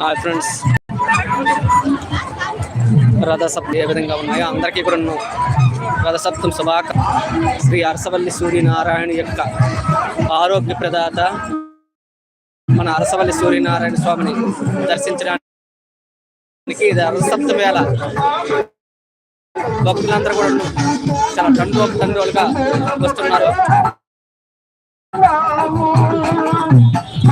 Hi friends రథసప్తి ఏ విధంగా ఉన్నాయో? అందరికీ కూడా రథసప్తం శుభాక శ్రీ అరసవల్లి సూర్యనారాయణ యొక్క ఆరోగ్య ప్రదాత మన అరసవల్లి సూర్యనారాయణ స్వామిని దర్శించడానికి ఇది అరసప్త వేళ. భక్తులందరూ కూడా చాలా తండ్రి తండ్రులుగా వస్తున్నారు.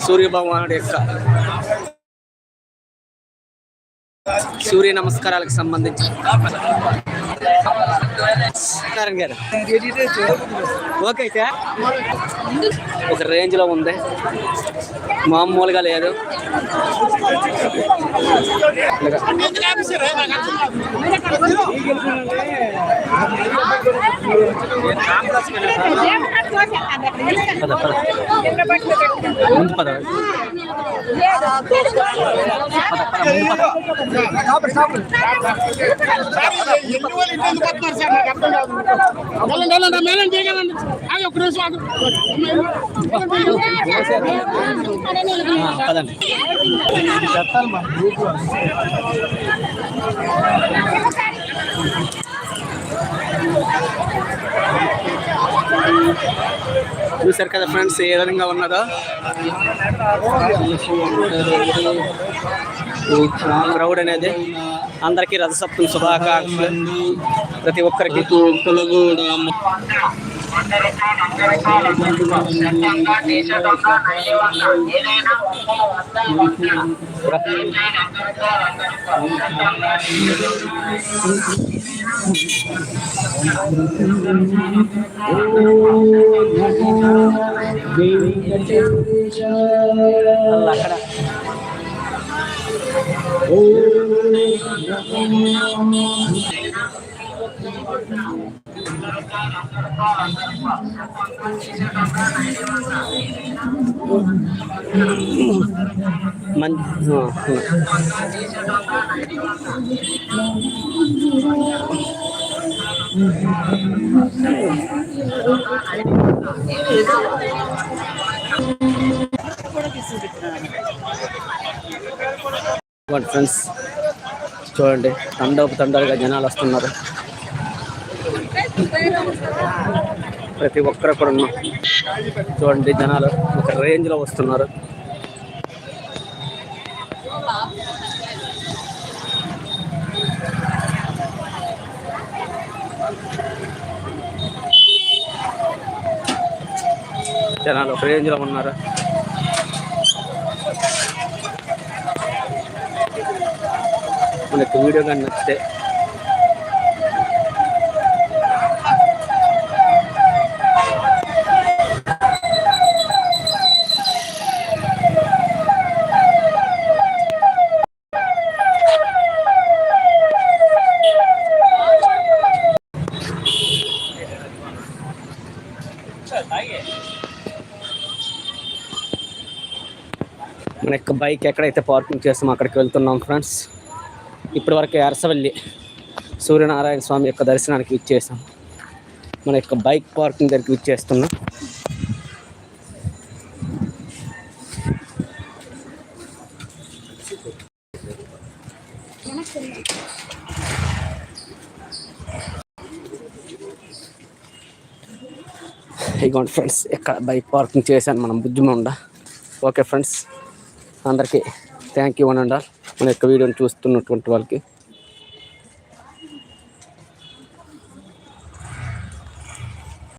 సూర్య భగవానుడి యొక్క సూర్య నమస్కారాలకు సంబంధించి నారాయణ గారు. ఓకే అయితే ఒక రేంజ్లో ఉంది. మామూలుగా లేదు. పద, పద. ముందు పద ఆ, పదండి చూసారు కదా ఫ్రెండ్స్ ఏ విధంగా ఉన్నదో. క్రౌడ్ అనేది అందరికీ రథసప్తం శుభాకాంక్షలు. ప్రతి ఒక్కరికి. అక్కడ మం ఆ, ఫ్రెండ్స్ చూడండి తండోపు తండాలుగా జనాలు వస్తున్నారు. ప్రతి ఒక్కరు అక్కడ ఉన్నాం. చూడండి జనాలు ఒక రేంజ్లో వస్తున్నారు జనాలు ఒక రేంజ్లో ఉన్నారు మనకు వీడియో కానీ నచ్చితే మన యొక్క బైక్ ఎక్కడైతే పార్కింగ్ చేస్తామో అక్కడికి వెళ్తున్నాం ఫ్రెండ్స్ ఇప్పటి వరకు అరసవల్లి సూర్యనారాయణ స్వామి యొక్క దర్శనానికి ఇచ్చేసాం మన యొక్క బైక్ పార్కింగ్ దగ్గరికి ఇచ్చేస్తున్నాం ఇగోండి ఫ్రెండ్స్ ఇక్కడ బైక్ పార్కింగ్ చేశాను మనం బుజ్జిమండ ఓకే ఫ్రెండ్స్ అందరికీ థ్యాంక్ యూ అని ఉండాలి మన యొక్క వీడియోని చూస్తున్నటువంటి వాళ్ళకి